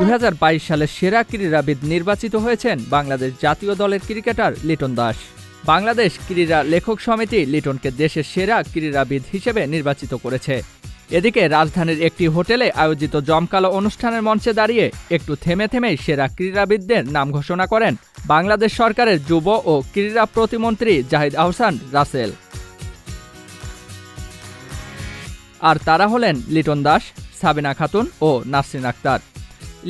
দু হাজার বাইশ সালে সেরা ক্রীড়াবিদ নির্বাচিত হয়েছেন বাংলাদেশ জাতীয় দলের ক্রিকেটার লিটন দাস। বাংলাদেশ ক্রীড়া লেখক সমিতি লিটনকে দেশের সেরা ক্রীড়াবিদ হিসেবে নির্বাচিত করেছে। এদিকে রাজধানীর একটি হোটেলে আয়োজিত জমকালো অনুষ্ঠানের মঞ্চে দাঁড়িয়ে একটু থেমে থেমেই সেরা ক্রীড়াবিদদের নাম ঘোষণা করেন বাংলাদেশ সরকারের যুব ও ক্রীড়া প্রতিমন্ত্রী জাহিদ আহসান রাসেল। আর তারা হলেন লিটন দাস, সাবিনা খাতুন ও নাসরিন আক্তার।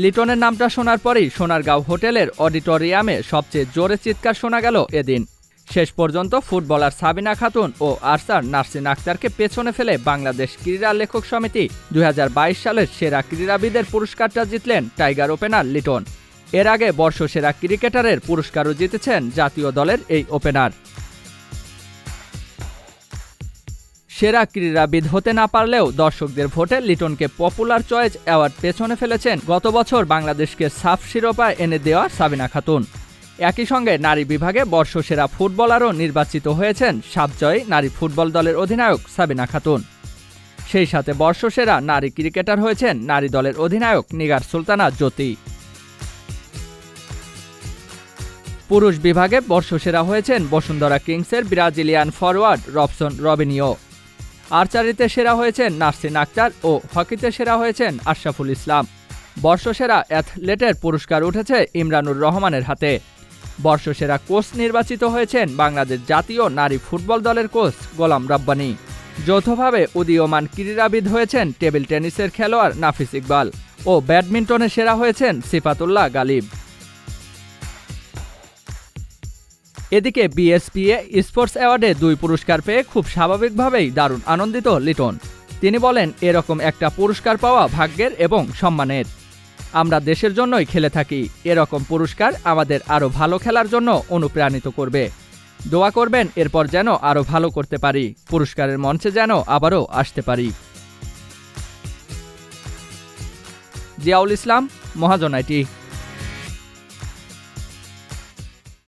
লিটনের নামটা শোনার পরেই সোনারগাঁও হোটেলের অডিটোরিয়ামে সবচেয়ে জোরে চিৎকার শোনা গেল এদিন। শেষ পর্যন্ত ফুটবলার সাবিনা খাতুন ও আরসার নাসরিন আক্তারকে পেছনে ফেলে বাংলাদেশ ক্রীড়া লেখক সমিতি দুই হাজার বাইশ সালের সেরা ক্রীড়াবিদের পুরস্কারটা জিতলেন টাইগার ওপেনার লিটন। এর আগে বর্ষসেরা ক্রিকেটারের পুরস্কারও জিতেছেন জাতীয় দলের এই ওপেনার। সেরা ক্রীড়াবিদ হতে না পারলেও দর্শকদের ভোটে লিটনকে পপুলার চয়েস অ্যাওয়ার্ড পেছনে ফেলেছেন গত বছর বাংলাদেশকে সাফ শিরোপা এনে দেওয়া সাবিনা খাতুন। একই সঙ্গে নারী বিভাগে বর্ষসেরা ফুটবলারও নির্বাচিত হয়েছেন সাবজয় নারী ফুটবল দলের অধিনায়ক সাবিনা খাতুন। সেই সাথে বর্ষসেরা নারী ক্রিকেটার হয়েছেন নারী দলের অধিনায়ক নিগার সুলতানা জ্যোতি। পুরুষ বিভাগে বর্ষসেরা হয়েছেন বসুন্ধরা কিংসের ব্রাজিলিয়ান ফরওয়ার্ড রবসন রবিনিও। আর্চারিতে সেরা হয়েছেন নাসরিন আক্তার ও হকিতে সেরা হয়েছেন আশরাফুল ইসলাম। বর্ষসেরা অ্যাথলেটের পুরস্কার উঠেছে ইমরানুর রহমানের হাতে। বর্ষসেরা কোচ নির্বাচিত হয়েছেন বাংলাদেশ জাতীয় নারী ফুটবল দলের কোচ গোলাম রাব্বানি। যৌথভাবে উদীয়মান ক্রীড়াবিদ হয়েছেন টেবিল টেনিসের খেলোয়াড় নাফিস ইকবাল ও ব্যাডমিন্টনে সেরা হয়েছেন সিফাতুল্লাহ গালিব। এদিকে বিএসপিএ স্পোর্টস অ্যাওয়ার্ডে দুই পুরস্কার পেয়ে খুব স্বাভাবিকভাবেই দারুণ আনন্দিত লিটন। তিনি বলেন, এরকম একটা পুরস্কার পাওয়া ভাগ্যের এবং সম্মানের। আমরা দেশের জন্যই খেলে থাকি। এরকম পুরস্কার আমাদের আরও ভালো খেলার জন্য অনুপ্রাণিত করবে। দোয়া করবেন, এরপর যেন আরও ভালো করতে পারি। পুরস্কারের মঞ্চে যেন আবারও আসতে পারি। জিয়াউল ইসলাম মহাজনাইটি